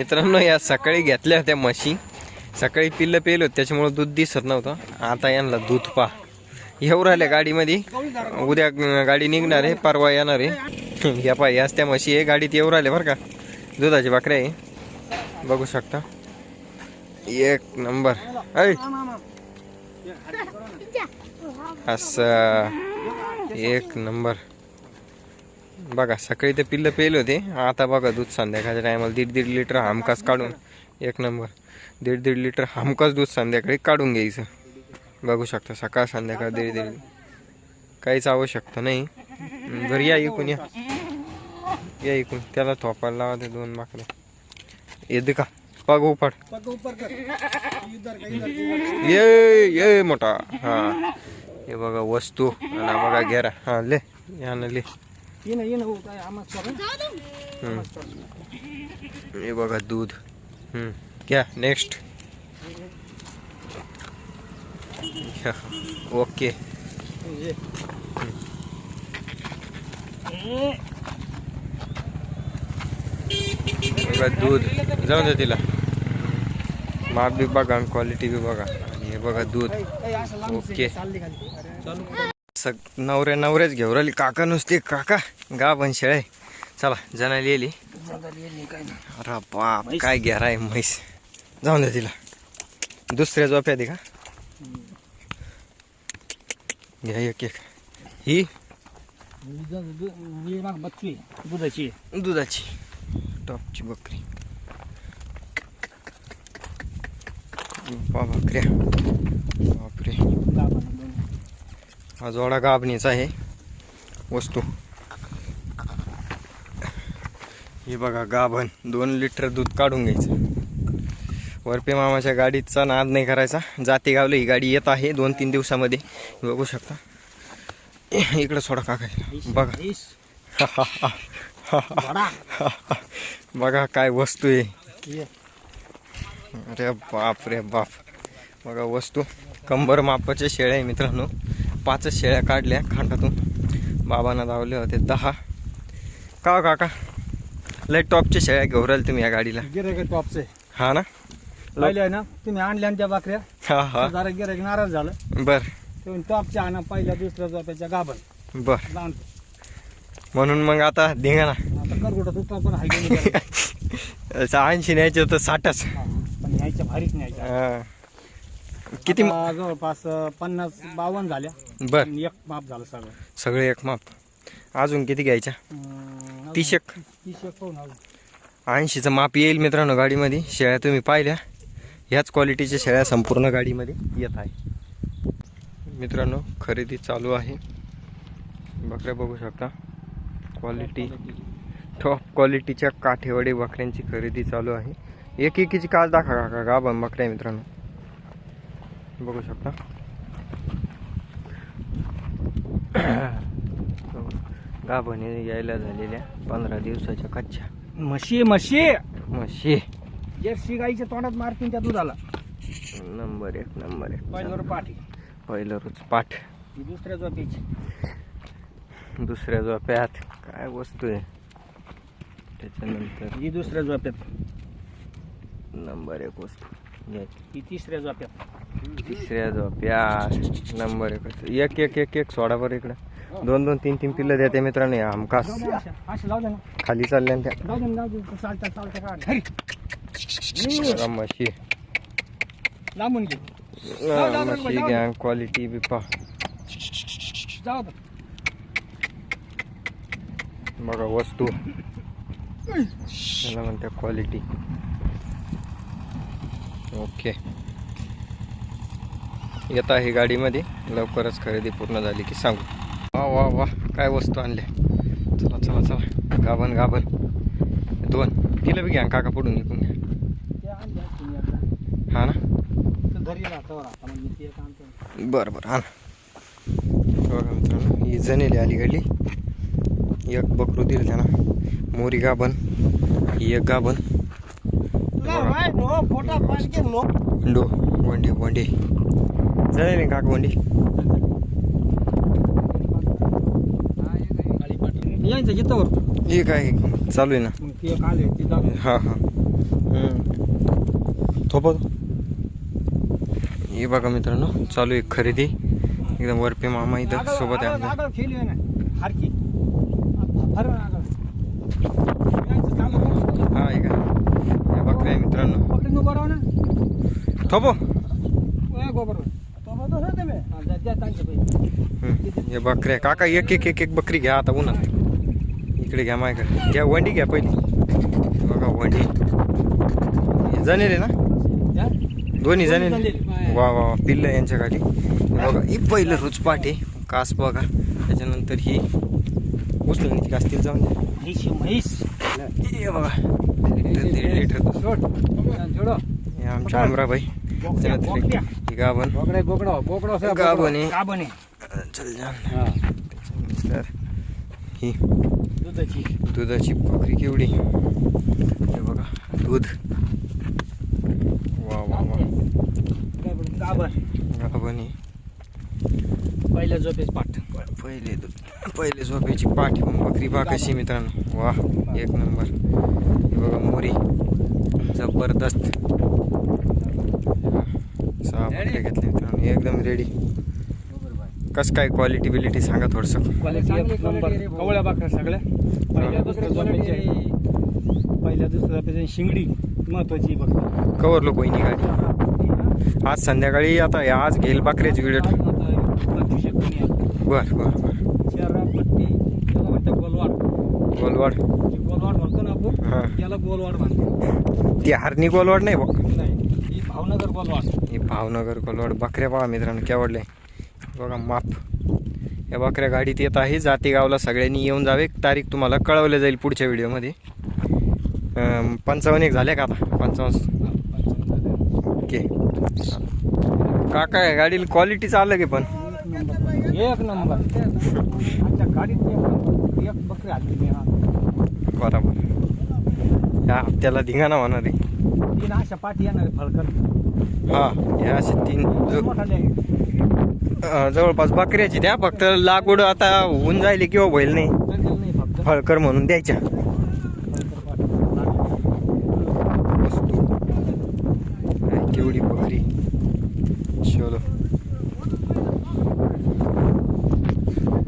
मित्रांनो या सकाळी घेतल्या होत्या म्हशी. सकाळी पिल्लं पेल होत त्याच्यामुळे दूध दिसत नव्हतं. आता यांना दूध पा. येऊ राहिल्या गाडीमध्ये. उद्या गाडी निघणार आहे परवा येणार आहे. या पाय याच त्या म्हशी आहे गाडीत येऊ राहिले बरं का. दुधाची बकऱ्या आहे. बघू शकता. एक नंबर. ऐ! असं. एक नंबर. बघा सकाळी ते पिल्लं पेल होते. आता बघा दूध संध्याकाळच्या टायमाला दीड दीड लिटर हमकास काढून एक नंबर दीड दीड लिटर हमकास दूध संध्याकाळी काढून घ्यायचं. बघू शकता सकाळ संध्याकाळ दीड दीड. काहीच आवश्यकता नाही. बरं या इकून या. या इकून. त्याला थोपायला लावा ते दोन माकडे येते का. पग उपाड ये ये मोठा. हा. हे बघा वस्तू. आणि बघा घेरा. हा ले. या ना ले. हम्म. हे बघा दूध. घ्या नेक्स्ट ओके दूध जाऊन दे तिला. माप बी बघा क्वालिटी बी बघा. आणि हे बघा दूध ओके सग नवऱ्या नवऱ्याच घेऊ राहिली. काका नुसते काका गा पण शेळे चला जणाला येली अरे बाप काय घेरा आहे म्हैस. जाऊन दे तिला. दुसऱ्या झोप्या दे का? घ्या एक एक. ही? दुधाची. दुधाची टॉपची बकरी. बा बकऱ्या बापरे हा जोडा गाभणीचा आहे. वस्तू. हे बघा गाभण. दोन लिटर दूध काढून घ्यायचं. वरपे मामाच्या गाडीचा नाद नाही करायचा. जाते गावलं ही गाडी येत आहे दोन तीन दिवसामध्ये. बघू शकता. इकडं सोडा काका बघा. बघा काय वस्तू आहे. अरे बाप रे बाप. बघा वस्तू. कंबर मापाच्या शेळ्या आहे मित्रांनो. पाचच शेळ्या काढल्या खांडातून. बाबांना धावले होते दहा. का हो काका? लय टॉपच्या शेळ्या घेऊन राहिले तुम्ही या गाडीला. गिरायक टॉपचे. हा ना? पहिले आहे ना तुम्ही आणल्या त्या बाकऱ्या. हा हा. जरा गिरायक नाराज झालं. बर. तेव्हा टॉपच्या आणा पहिल्या दुसऱ्या झोप्याच्या गाभण. बर. म्हणून मग आता धिंगा ना. आता करगोटा तुटला पण हाय गेली जरा. ऐंशी न्यायचे तर साठच. पण न्यायच्या भारीच न्यायच्या हा. किती म- आता जवळपास अं, पन्नास बावन्न झाल्या. बर. आणि एक माप झालं सगळं. सगळे एक माप. अजून किती घ्यायच्या? अं, तीस एक. तीस एक पाहून अजून. ऐंशीचं माप येईल मित्रांनो गाडीमध्ये. शेळ्या तुम्ही पाहिल्या. ह्याच क्वालिटीच्या शेळ्या संपूर्ण गाडीमध्ये येत आहे. मित्रांनो खरेदी चालू आहे. बकऱ्या बघू शकता. क्वालिटी टॉप क्वालिटीच्या काठेवाडी बकऱ्यांची खरेदी चालू आहे. एक एकीची काच दाखवा काका गाभण बकऱ्या मित्रांनो? बघू शकता. गाभण यायला झालेल्या पंधरा दिवसाच्या कच्च्या. म्हशी म्हशी. म्हशी. जर्सी गाईच्या तोंडात मारतील त्या दुधाला. नंबर एक नंबर एक. पहिल्यावर पाठी पहिलं रोज पाठ. ही दुसऱ्या झोपेची. दुसऱ्या झोप्यात काय वस्तू आहे? त्याच्यानंतर ही दुसऱ्या झोप्यात. नंबर एक वस्तू. ही तिसऱ्या झोप्यात. तिसऱ्या झोप्या. नंबर एक एक एक एक एक. सोडा बरं इकडं. दोन दोन तीन तीन पिल्लं देते मित्रांनो. हमखास. दे खाली चालल्या त्या. जाऊ दे म्हशी म्हशी घ्या क्वालिटी बी पा बघा वस्तू. त्याला म्हणते क्वालिटी ओके. येत आहे गाडीमध्ये. लवकरच खरेदी पूर्ण झाली की सांगू. वा वा वा. काय वस्तू आणल्या? चला चला चला. गाभण गाभण. दोन. तिला बी घ्या काका पुढून निघून घ्या. हा ना? बरं बरं. हा ना. बघा मित्रांनो ही जनेली आली गाडी एक बकरू दिलं त्यांना मोरी गाभण ही एक गाभण. फोटा पाहिजे वंडो. वंडे वंडे जनेली काका वंडी यांचं घेतो हे काय चालू आहे ना मग ते एक आले ते जाऊ दे. हा हा थोपत हे बघा मित्रांनो चालू आहे खरेदी एकदम वरपे मामा इथं सोबत आहे खेळली आहे ना हारकी फर आगळ यायचं चांगलं करून. हा का आहे मित्रांनो पकडून उभं राहा ना थोपो गोबर ना हा, हे आहे. काका एक एक एक एक बकरी घ्या आता उन्हात इकडे घ्या माझ्याकडे. घ्या वंडी घ्या पहिली. बघा वंडी. हे जनेल आहे ना. दोन्ही जनेल. जनेल. वा वा वा. पिल्ल यांच्या गाडी बघा ही पहिलं रुचपाट आहे. कास बघा. त्याच्यानंतर ही उचलून कास तिला जाऊन द्या. म्हैस आहे, म्हैस. हे बघा. दीड लिटर आमच्या आमराबाई. बोकड्या, त्याच्यानंतर गाभण. बोकडा बोकडा बोकडा असं गाभण. आहे. गाभण. आहे. चल हा. त्याच्यानंतर ही दुधाची. दुधाची भाकरी केवढी? हे बघा दूध. वा वा वा. गाभण गाभण. आहे पहिल्या झोपेच पाठ. पहिले दूध पहिले झोपेची पाठी बकरी बा कशी मित्रांनो. वा एक नंबर. हे बघा मोरी. जबरदस्त. सहा बकऱ्या घेतल्या मित्रांनो एकदम रेडी कसं काय क्वालिटी बिलिटी सांगा थोडंसं. क्वालिटी एक नंबर कवळ्या बाकऱ्या सगळ्या. पहिल्या दुसऱ्या आहे. पहिल्या दुसऱ्या झोपेची शिंगडी महत्वाची बघ. कवर लोक वहिनी गाडी. आज संध्याकाळी आता आज घेईल बकऱ्याची व्हिडिओ. बर बर बर. गोलवाड. गोलवाड. जी गोलवाड म्हणतो ना. आपण त्याला गोलवाड म्हणतो ती हरणी गोलवाड नाही बघ. भावनगर गोलवाड ही भावनगर कोलवाड. बकऱ्या पहा मित्रांनो केवढले. बघा माप. या बकऱ्या गाडीत येत आहे. जातेगावला सगळ्यांनी येऊन जावे. तारीख तुम्हाला कळवलं जाईल पुढच्या व्हिडिओमध्ये. पंचावन्न एक झाले का आता? पंचावन्न. ओके. काका या गाडीला क्वालिटी चाललं की पण? एक नंबर. गाडीत बरोबर. या हप्त्याला धिंगाणा होणार आहे. तीन अशा पाठी येणार फळकर हा असे तीन जो-. अं, जवळपास बकऱ्याची द्या फक्त लागवड आता होऊन जाईल किंवा होईल नाही. नाही फक्त. फळकर म्हणून द्यायच्या. फळकर पाठी. वस्तू. काय केवढी बकरी. चलो.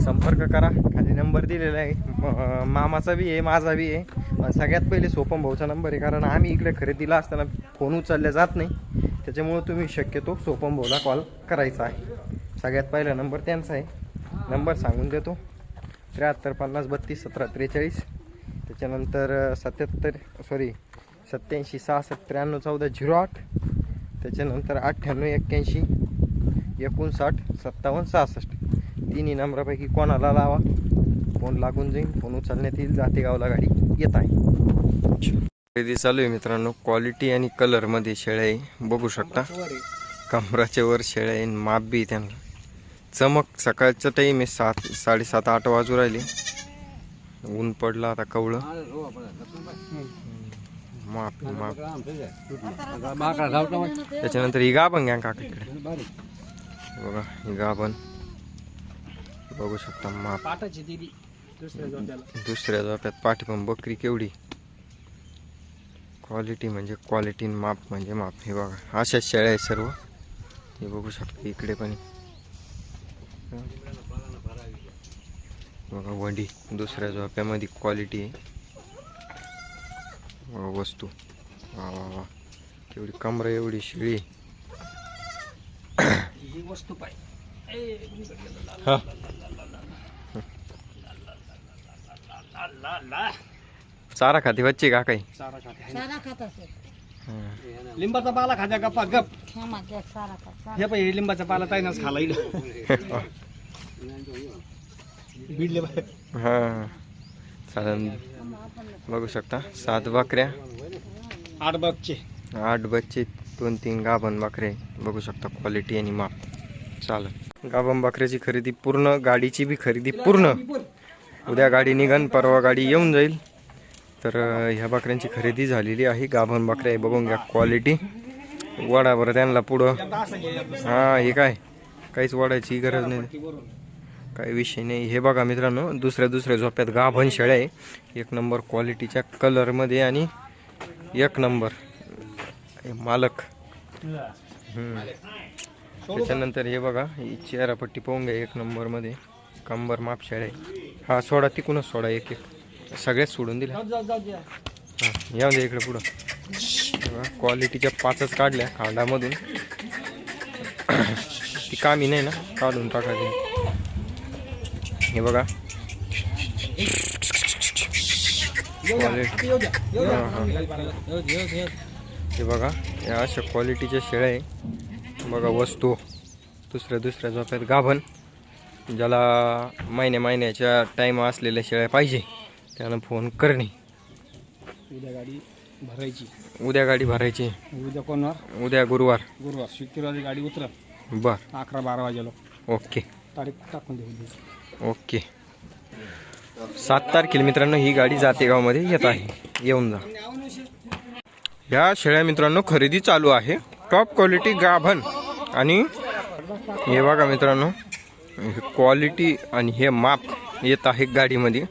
संपर्क करा. खाली नंबर दिलेला आहे. म- मामाचा बी आहे माझा बी आहे. सगळ्यात पहिले सोपम भाऊचा नंबर आहे कारण आम्ही इकडे खरेदीला असताना फोन उचलल्या जात नाही. त्याच्यामुळं तुम्ही शक्यतो सोपम भाऊला कॉल करायचा आहे. सगळ्यात पहिला नंबर त्यांचा आहे. नंबर सांगून देतो. त्र्याहत्तर पन्नास बत्तीस सतरा त्रेचाळीस. त्याच्यानंतर सत्याहत्तर सॉरी सत्याऐंशी सहासष्ट त्र्याण्णव चौदा झिरो आठ. त्याच्यानंतर अठ्ठ्याण्णव एक्क्याऐंशी एकोणसाठ सत्तावन्न सहासष्ट. तिन्ही नंबरापैकी कोणाला लावा? फोन लागून जाईल फोन उचलण्यात येईल. जातेगावला गाडी. येत आहे खरेदी चालू आहे मित्रांनो. क्वालिटी आणि कलरमध्ये शेळ्या बघू शकता. कमराच्या वर शेळ्या आहे. माप बी त्यांना. चमक सकाळचं टाईम आहे. सात साडेसात आठ वाजू राहिले. ऊन पडलं आता कवळं. माप माप. त्याच्यानंतर ही गाभण घ्या काकडे बघा ही गाभण. बघू शकता माप. दिली दुसऱ्या जोड्याला दुसऱ्या झोप्यात पाठी पण बकरी केवढी? क्वालिटी म्हणजे क्वालिटी माप म्हणजे माप. हे बघा अशाच शेळ्या आहेत सर्व. हे बघू शकता इकडे पण. आहे. बघा वंडी दुसऱ्या झोप्यामध्ये क्वालिटी आहे. वस्तू. वा वा वा. केवढी कमरा एवढी शिळी ही वस्तू पाहिजे हा. चारा खाती बच्चे का काही? चारा खाते सारा खात असेल. लिंबाचा पाला खात्या गप्पा गप. सारा खात हे पाहिजे लिंबाचा पाला ताईनच खाला इकडं भिडले हा. चालेल बघू शकता. सात बकऱ्या. आठ बगचे आठ बच्चे दोन तीन गाभण बकरे. बघू शकता क्वालिटी आणि माप. चालेल गाभण बकऱ्याची खरेदी पूर्ण गाडीची बी खरेदी पूर्ण. उद्या गाडी निघन परवा गाडी येऊन जाईल. तर ह्या बकऱ्यांची खरेदी झालेली आहे. गाभण बकऱ्या आहे बघून घ्या क्वालिटी वडा बरं त्यांना पुढं. हा हे काय? काहीच वाढायची गरज नाही. काही विषय नाही. हे बघा मित्रांनो दुसऱ्या दुसऱ्या झोप्यात गाभण शेळ्या आहे. एक नंबर क्वालिटीच्या कलरमध्ये आणि एक नंबर मालक. त्याच्यानंतर हे बघा ही चेहरापट्टी पाहून घ्या एक नंबरमध्ये. कंबर माप शेळ्या आहे. हा सोडा तिकूनच सोडा एक एक सगळ्याच सोडून दिल्या. हां येऊन दे इकडे पुढं क्वालिटीच्या पाचच काढल्या खांडामधून ती कामी नाही ना काढून टाकायची हे बघा. हां, हां. द्या. हे बघा या अशा क्वालिटीच्या शेळ्या आहे बघा वस्तू दुसऱ्या दुसऱ्या झोप्यात गाभण ज्याला महिन्या महिन्याच्या टाईम असलेल्या शेळ्या पाहिजे त्यानं फोन करणे. उद्या गाडी भरायची. उद्या गाडी भरायची. उद्या कोणवर? उद्या गुरुवार. गुरुवार. शुक्रवारी गाडी उतरा बर. अकरा बारा वाजेला. ओके. तारीख टाकून देऊ. ओके. सात तारखेला मित्रांनो ही गाडी जातेगावमध्ये येत आहे. येऊन जा. या शेळ्या मित्रांनो खरेदी चालू आहे. टॉप क्वालिटी गाभण. आणि हे बघा मित्रांनो. क्वालिटी आणि हे माप येत आहे गाडीमध्ये.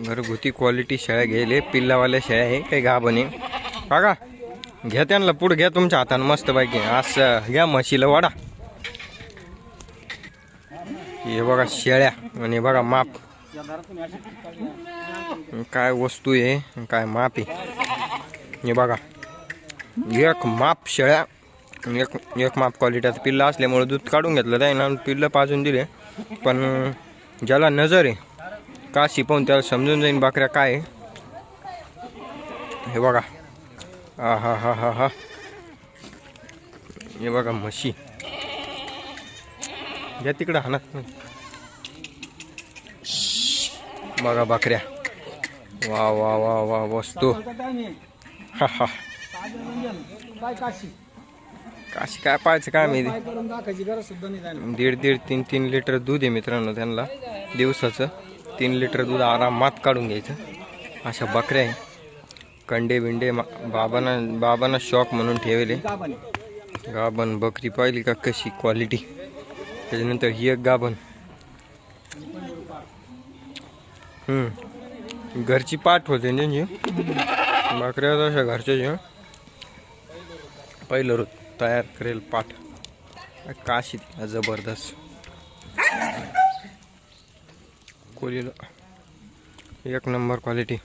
घरगुती क्वालिटी शेळ्या घ्यायले पिल्लावाल्या शेळ्या आहे काही गाभण बघा घ्या त्यांना पुढं घ्या तुमच्या हातानं मस्त पैकी असं घ्या म्हशीला वाडा. हे बघा शेळ्या आणि बघा माप. काय वस्तू आहे काय माप आहे. हे बघा एक माप शेळ्या. एक एक माप क्वालिटीचं पिल्लं असल्यामुळे दूध काढून घेतलं त्यानं पिल्लं पाजून दिले. पण ज्याला नजर आहे काशी पाहून त्याला समजून जाईन बकऱ्या काय आहे? हे बघा. हा हा हा हा. हा हे बघा म्हशी. या तिकडं हाना. बघा बाकऱ्या. वा वा वा वा वस्तू हा हा. काशी काय पाहायचं काय मी काय करून दाखायची गरज सुद्धा नाही जाणार दीड दीड तीन तीन लिटर दूध आहे मित्रांनो त्यांना. दिवसाचं तीन लिटर दूध आरामात काढून घ्यायचं. अशा बकऱ्या आहे. कंडे बिंडे मा- बाबांना बाबांना शॉक म्हणून ठेवले. गाभण गाभण बकरी पाहिली का कशी क्वालिटी त्याच्यानंतर ही एक गाभण. हम्म. घरची पाठ होते ना त्यांची बकऱ्या तशा घरच्याच आहे. पहिलं रोज तयार करेल पाठ. काशी तिला जबरदस्त. कोलीला एक नंबर क्वालिटी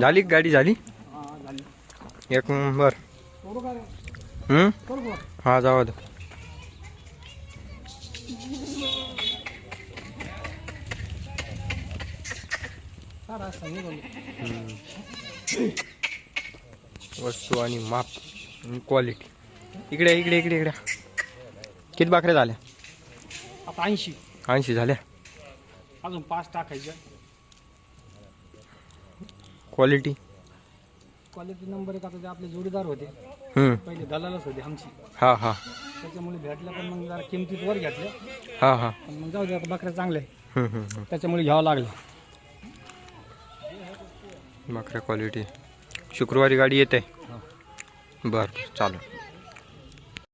झाली गाडी झाली? एक नंबर. हम्म? हा जावा दे. वस्तू आणि माप आणि क्वालिटी इकडे इकडे इकडे इकडे. किती बाकऱ्या झाल्या? आता ऐंशी. ऐंशी झाल्या? अजून पाच टाकायच्या क्वालिटी क्वालिटी नंबर एक आता ते आपले जोडीदार होते हम्म. पहिले दलालच होते आमची. हा हा. त्याच्यामुळे भेटलं पण मग जरा किमतीत वर घेतलं हा हा. पण मग जाऊ दे आता बकऱ्या चांगल्या आहे. हम्म, हम्म, हम्म. त्याच्यामुळे घ्यावं लागलं. बकऱ्या क्वालिटी शुक्रवारी गाडी येते. बरं चालू